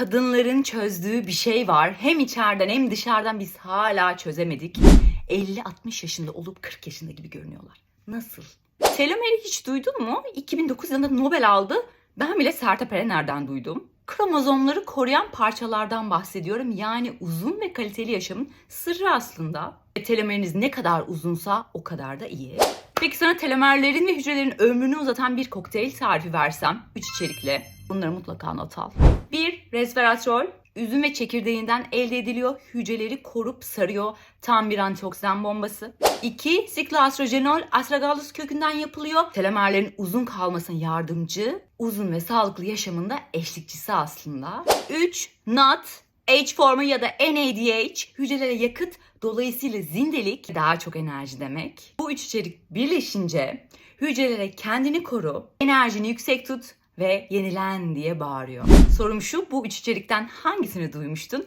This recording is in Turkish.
kadınların çözdüğü bir şey var. Hem içeriden hem dışarıdan biz hala çözemedik. 50-60 yaşında olup 40 yaşında gibi görünüyorlar. Nasıl? Telomeri hiç duydun mu? 2009 yılında Nobel aldı. Ben bile Sertab Erener'den duydum. Kromozomları koruyan parçalardan bahsediyorum. Yani uzun ve kaliteli yaşamın sırrı aslında. E, Telomeriniz ne kadar uzunsa o kadar da iyi. Peki sana telomerlerin ve hücrelerin ömrünü uzatan bir kokteyl tarifi versem 3 içerikli. Bunları mutlaka not al. 1. Resveratrol. Üzüm ve çekirdeğinden elde ediliyor. Hücreleri korup sarıyor. Tam bir antioksidan bombası. 2. Sikloastrojenol astragalus kökünden yapılıyor. Telomerlerin uzun kalmasına yardımcı. Uzun ve sağlıklı yaşamında eşlikçisi aslında. 3. NAD. H formu ya da NADH hücrelere yakıt dolayısıyla zindelik daha çok enerji demek. Bu üç içerik birleşince hücrelere kendini koru, enerjini yüksek tut ve yenilen diye bağırıyor. Sorum şu bu üç içerikten hangisini duymuştun?